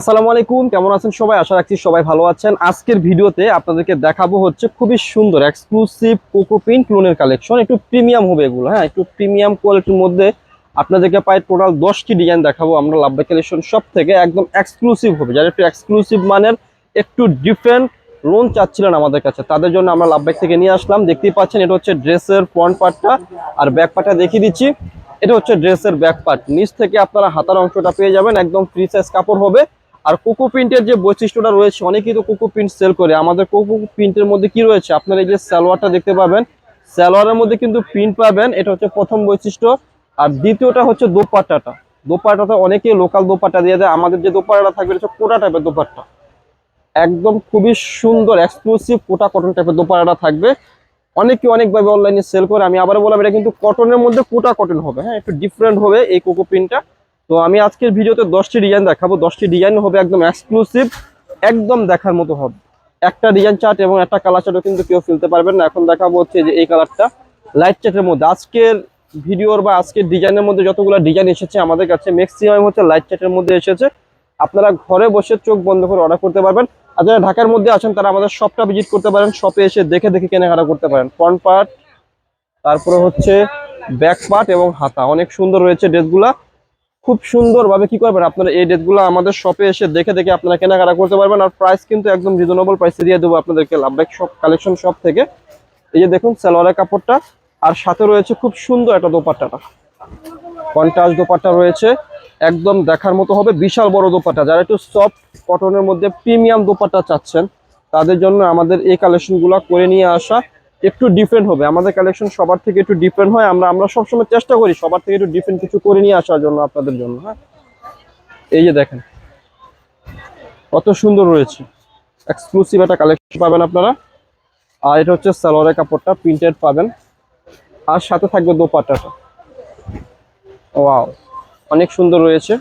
আসসালামু আলাইকুম, কেমন আছেন সবাই? আশা রাখছি সবাই ভালো আছেন। আজকের ভিডিওতে আপনাদেরকে দেখাবো হচ্ছে খুবই সুন্দর এক্সক্লুসিভ কোকোপিন ক্লোনের কালেকশন একটু প্রিমিয়াম হবে এগুলো হ্যাঁ? একটু প্রিমিয়াম কোয়ালিটির মধ্যে আপনাদেরকে প্রায় টোটাল দশটি ডিজাইন দেখাবো আমরা লাভবাই কালেকশন সব থেকে। একদম এক্সক্লুসিভ হবে। যারা একটু এক্সক্লুসিভ মানের, একটু ডিফারেন্ট লোন চাচ্ছিলেন আমাদের কাছে, তাদের জন্য আমরা লাভবাই থেকে নিয়ে আসলাম। দেখতেই পাচ্ছেন এটা হচ্ছে ড্রেসের ফ্রন্ট পার্টটা আর ব্যাক পার্টটা দেখিয়ে দিচ্ছি। এটা হচ্ছে ড্রেসের ব্যাক পার্ট নিচ থেকে আপনারা হাতার অংশটা পেয়ে যাবেন, একদম ফ্রি সাইজ কাপড় হবে। আর কোকো প্রিন্টের যে বৈশিষ্ট্যটা রয়েছে, অনেকেই তো কোকো প্রিন্ট সেল করে। আমাদের কোকো প্রিন্টের মধ্যে কি রয়েছে? আপনারা এই যে সালোয়ারটা দেখতে পাবেন, সালোয়ারের মধ্যে কিন্তু প্রিন্ট পাবেন, এটা হচ্ছে প্রথম বৈশিষ্ট্য। আর দ্বিতীয়টা হচ্ছে দোপাট্টাটা। দোপাট্টাটা অনেকেই লোকাল দোপাট্টা দিয়ে দেয়, আমাদের যে দোপাট্টাটা থাকবে, এটা কোটা টাইপের দোপাট্টা। একদম খুবই সুন্দর এক্সক্লুসিভ কোটা কটন টাইপের দোপাট্টাটা থাকবে। অনেকে অনেকভাবে অনলাইনে সেল করে, আমি আবার বললাম, এটা কিন্তু কটনের মধ্যে কোটা কটন হবে। হ্যাঁ একটু ডিফারেন্ট হবে এই কোকো প্রিন্টটা তো আমি আজকের ভিডিওতে দশটি ডিজাইন দেখাবো। দশটি ডিজাইন হবে একদম এক্সক্লুসিভ একদম দেখার মতো হবে। একটা ডিজাইন চার্ট এবং একটা কালার চার্টও কিন্তু কেউ ফেলতে পারবেন না। এখন দেখাবো হচ্ছে যে এই কালারটা লাইট চার্টের মধ্যে। আজকের ভিডিওর বা আজকের ডিজাইনের মধ্যে যতগুলো ডিজাইন এসেছে আমাদের কাছে ম্যাক্সিমাম হচ্ছে লাইট চার্টের মধ্যে এসেছে। আপনারা ঘরে বসে চোখ বন্ধ করে অর্ডার করতে পারবেন। আর যারা ঢাকার মধ্যে আছেন, তারা আমাদের শপটা ভিজিট করতে পারেন। শপে এসে দেখে দেখে কেনাকাটা করতে পারেন। ফ্রন্ট পার্ট তারপরে হচ্ছে ব্যাক পার্ট এবং হাতা। অনেক সুন্দর রয়েছে ড্রেসগুলা খুব সুন্দরভাবে কি করবেন? আপনারা এই ড্রেসগুলো আমাদের শপে এসে দেখে দেখে আপনারা কেনাকাটা করতে পারবেন আর প্রাইস কিন্তু একদম রিজনেবল প্রাইসে দিয়ে দেবো আপনাদেরকে লাভবাইক শপ কালেকশন শপ থেকে। এই যে দেখুন, সালোয়ারের কাপড়টা। আর সাথে রয়েছে খুব সুন্দর একটা দোপাট্টাটা। কন্ট্রাস্ট দোপাট্টা রয়েছে। একদম দেখার মতো হবে বিশাল বড় দোপাট্টা। যারা একটু সফট কটনের মধ্যে প্রিমিয়াম দোপাট্টা চাচ্ছেন, তাদের জন্য আমাদের এই কালেকশনগুলো করে নিয়ে আসা। একটু ডিফারেন্ট হবে। আমাদের কালেকশন সবার থেকে একটু ডিফারেন্ট হয়। আমরা আমরা সবসময় চেষ্টা করি সবার থেকে একটু ডিফারেন্ট কিছু করে নিয়ে আসার জন্য আপনাদের জন্য হ্যাঁ? এই যে দেখেন, কত সুন্দর রয়েছে। এক্সক্লুসিভ একটা কালেকশন পাবেন আপনারা। আর এটা হচ্ছে সালোয়ারের কাপড়টা প্রিন্টেড পাবেন। আর সাথে থাকবে দোপাট্টাটা। ওয়াও অনেক সুন্দর রয়েছে।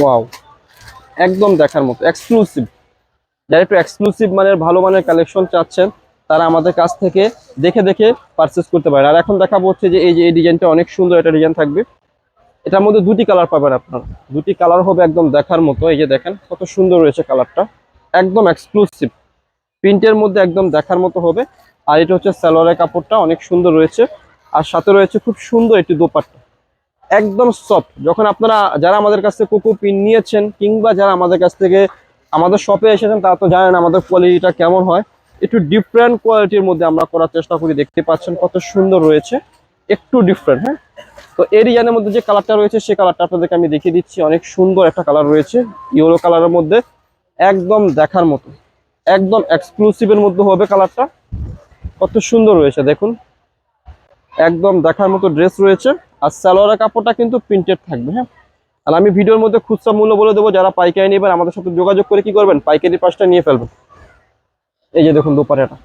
ওয়াও একদম দেখার মতো এক্সক্লুসিভ যারা একটু এক্সক্লুসিভ মানের, ভালো মানের কালেকশন চাচ্ছেন, তারা আমাদের কাছ থেকে দেখে দেখে পারচেস করতে পারেন। আর এখন দেখাবো হচ্ছে যে এই যে, এই ডিজাইনটা অনেক সুন্দর একটা ডিজাইন থাকবে। এটার মধ্যে দুটি কালার পাবেন আপনারা। দুটি কালার হবে একদম দেখার মতো, এই যে দেখেন, কত সুন্দর রয়েছে কালারটা একদম এক্সক্লুসিভ প্রিন্টের মধ্যে একদম দেখার মতো হবে। আর এটা হচ্ছে সালোয়ারের কাপড়টা, অনেক সুন্দর রয়েছে। আর সাথে রয়েছে খুব সুন্দর একটি দোপাট্টা। একদম সফট যখন আপনারা, যারা আমাদের কাছ থেকে কোকো পিন নিয়েছেন, কিংবা যারা আমাদের কাছ থেকে আমাদের শপে এসেছেন, তারা তো জানেন আমাদের কোয়ালিটিটা কেমন হয়। একটু ডিফারেন্ট কোয়ালিটির মধ্যে আমরা করার চেষ্টা করি, দেখতে পাচ্ছেন কত সুন্দর রয়েছে। একটু ডিফারেন্ট হ্যাঁ? তো এই ডিজাইনের মধ্যে যে কালারটা রয়েছে সেই কালারটা আপনাদেরকে আমি দেখিয়ে দিচ্ছি। অনেক সুন্দর একটা কালার রয়েছে ইয়েলো কালারের মধ্যে। একদম দেখার মতো, একদম এক্সক্লুসিভের মধ্যে হবে কালারটা কত সুন্দর রয়েছে, দেখুন। একদম দেখার মতো ড্রেস রয়েছে। আর সালোয়ারের কাপড়টা কিন্তু প্রিন্টেড থাকবে হ্যাঁ? আর আমি ভিডিওর মধ্যে খুচরা মূল্য বলে দেবো, যারা পাইকারি নেবেন, আমাদের সাথে যোগাযোগ করে কি করবেন? পাইকারি পাশটা নিয়ে ফেলবেন। এই যে দেখুন দুপারেটা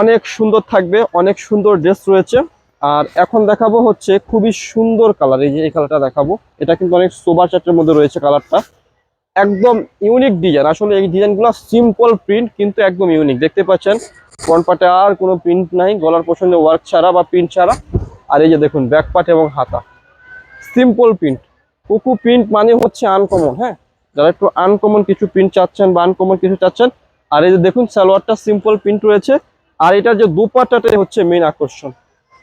অনেক সুন্দর থাকবে, অনেক সুন্দর ড্রেস রয়েছে। আর এখন দেখাবো হচ্ছে খুবই সুন্দর কালার, এই যে এই কালারটা দেখাবো। এটা কিন্তু অনেক সোবার চার্টের মধ্যে রয়েছে কালারটা। একদম ইউনিক ডিজাইন। আসলে এই ডিজাইনগুলো সিম্পল প্রিন্ট কিন্তু একদম ইউনিক। দেখতে পাচ্ছেন ফ্রন্ট পার্টে আর কোনো প্রিন্ট নাই, গলার পছন্দে ওয়ার্ক ছাড়া বা প্রিন্ট ছাড়া। আর এই যে দেখুন ব্যাক পার্ট এবং হাতা। সিম্পল প্রিন্ট কুকু প্রিন্ট মানে হচ্ছে আনকমন হ্যাঁ? যারা একটু আনকমন কিছু প্রিন্ট চাচ্ছেন বা আনকমন কিছু চাচ্ছেন, আর এই যে দেখুন, সালোয়ারটা সিম্পল প্রিন্ট রয়েছে, আর এটার যে দুপাট্টাটাই হচ্ছে মেন আকর্ষণ।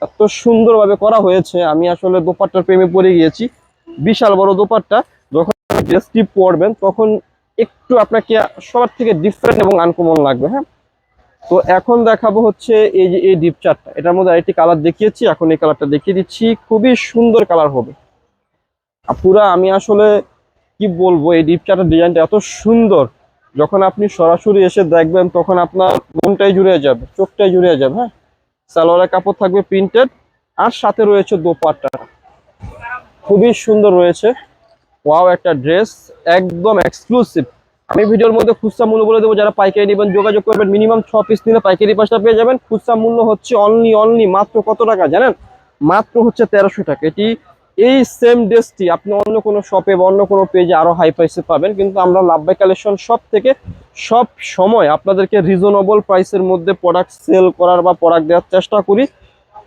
এত সুন্দরভাবে করা হয়েছে, আমি আসলে দোপাট্টার প্রেমে পড়ে গিয়েছি। বিশাল বড় দোপাট্টা, যখন ড্রেসটি পরবেন, তখন একটু আপনাকে সবার থেকে ডিফারেন্ট এবং আনকমন লাগবে হ্যাঁ? তো এখন দেখাবো হচ্ছে এই যে এই ডিপ চারটা এটার মধ্যে আরেকটি কালার দেখিয়েছি, এখন এই কালারটা দেখিয়ে দিচ্ছি। খুবই সুন্দর কালার হবে। পুরা আমি আসলে কি বলব, এই ডিপ চার্টের ডিজাইনটা এত সুন্দর। যখন আপনি সরাসরি এসে দেখবেন, তখন আপনার মনটাই জুড়ে যাবে, চোখটাই জুড়ে যাবে হ্যাঁ? সালোয়ারের কাপড় থাকবে প্রিন্টেড আর সাথে রয়েছে দোপাট্টা। খুবই সুন্দর রয়েছে। ওয়াও একটা ড্রেস একদম এক্সক্লুসিভ আমি ভিডিওর মধ্যে খুচরা মূল্য বলে দেবো, যারা পাইকারি নেবেন, যোগাযোগ করবেন মিনিমাম ছ পিস নিলে পাইকারি পাঁচটা পেয়ে যাবেন। খুচরা মূল্য হচ্ছে অনলি অনলি মাত্র কত টাকা, জানেন? মাত্র হচ্ছে তেরোশো টাকা। এটি এই সেম ড্রেসটি আপনি অন্য কোনো শপে বা অন্য কোনো পেজে আরও হাই প্রাইসে পাবেন। কিন্তু আমরা লাভবাই কালেকশন সব থেকে সব সময় আপনাদেরকে রিজনেবল প্রাইসের মধ্যে প্রোডাক্ট সেল করার বা প্রোডাক্ট দেওয়ার চেষ্টা করি।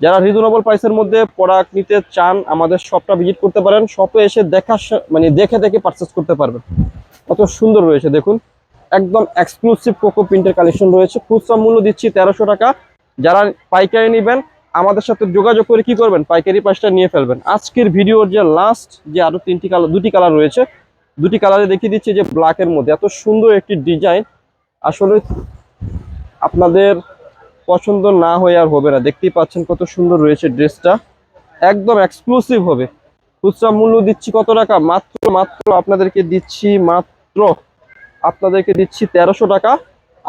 যারা রিজনেবল প্রাইসের মধ্যে প্রোডাক্ট নিতে চান, আমাদের শপটা ভিজিট করতে পারেন। শপে এসে দেখা মানে দেখে দেখে পারচেস করতে পারবেন। কত সুন্দর রয়েছে, দেখুন। একদম এক্সক্লুসিভ কোকো প্রিন্টের কালেকশন রয়েছে। খুচরা মূল্য দিচ্ছি তেরোশো টাকা। যারা পাইকারি নেবেন আমাদের সাথে যোগাযোগ করে কি করবেন? পাইকারি প্রাইসটা নিয়ে ফেলবেন। আজকের ভিডিওর যে লাস্ট যে আরও তিনটি কালার দুটি কালার রয়েছে, দুটি কালারে দেখিয়ে দিচ্ছি যে ব্ল্যাকের মধ্যে। এত সুন্দর একটি ডিজাইন আসলে আপনাদের পছন্দ না হয়ে আর হবে না। দেখতেই পাচ্ছেন কত সুন্দর রয়েছে ড্রেসটা। একদম এক্সক্লুসিভ হবে। খুচরা মূল্য দিচ্ছি কত টাকা? মাত্র মাত্র আপনাদেরকে দিচ্ছি, মাত্র আপনাদেরকে দিচ্ছি তেরোশো টাকা।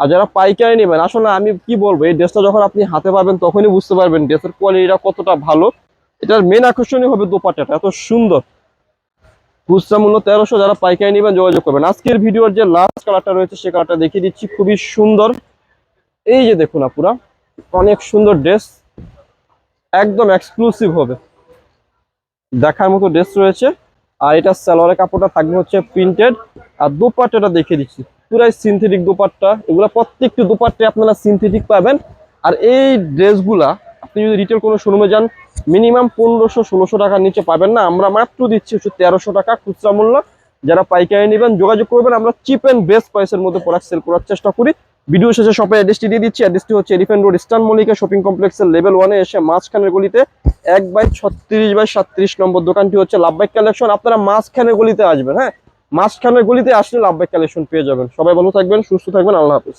আর যারা পাইকারি নেবেন, আসলে আমি কি বলব, এই ড্রেসটা যখন আপনি হাতে পাবেন, তখনই বুঝতে পারবেন ড্রেসের কোয়ালিটিটা কতটা ভালো। এটার মেন আকর্ষণীয় হবে দোপাট্টাটা, এত সুন্দর। খুচরা মূল্য তেরোশো, যারা পাইকারি নেবেন, যোগাযোগ করবেন। আজকের ভিডিওর যে লাস্ট কালারটা রয়েছে, সে কালারটা দেখিয়ে দিচ্ছি, খুবই সুন্দর। এই যে দেখুন আপুরা, অনেক সুন্দর ড্রেস, একদম এক্সক্লুসিভ হবে। দেখার মতো ড্রেস রয়েছে, আর এটা সালোয়ারের কাপড়টা থাকবে হচ্ছে প্রিন্টেড। আর দোপাট্টাটা দেখিয়ে দিচ্ছি। পুরাই সিনথেটিক দোপাট্টা। এগুলো প্রত্যেকটি দোপাট্টায় আপনারা সিনথেটিক পাবেন। আর এই ড্রেসগুলা, আপনি যদি রিটেল কোনো শোরুমে যান মিনিমাম পনেরোশো, ষোলোশো টাকার নিচে পাবেন না। আমরা মাত্র দিচ্ছি হচ্ছে তেরোশো টাকা খুচরা মূল্য। যারা পাইকারি নেবেন, যোগাযোগ করবেন। আমরা চিপ অ্যান্ড বেস্ট প্রাইসের মধ্যে প্রোডাক্ট সেল করার চেষ্টা করি। ভিডিও শেষে শপের অ্যাড্রেসটি দিয়ে দিচ্ছি। অ্যাড্রেসটি হচ্ছে Elephant Road Eastern Mallika shopping কমপ্লেক্সের লেভেল ওয়ানে এসে মাঝখানের গলিতে এক বাই ছত্রিশ বাই সাতত্রিশ নম্বর দোকানটি হচ্ছে লাভবাইক কালেকশন আপনারা মাঝখানের গলিতে আসবেন হ্যাঁ? মাঝখানের গলিতে আসলে লাভবাই কালেকশন পেয়ে যাবেন। সবাই ভালো থাকবেন সুস্থ থাকবেন আল্লাহ হাফিজ।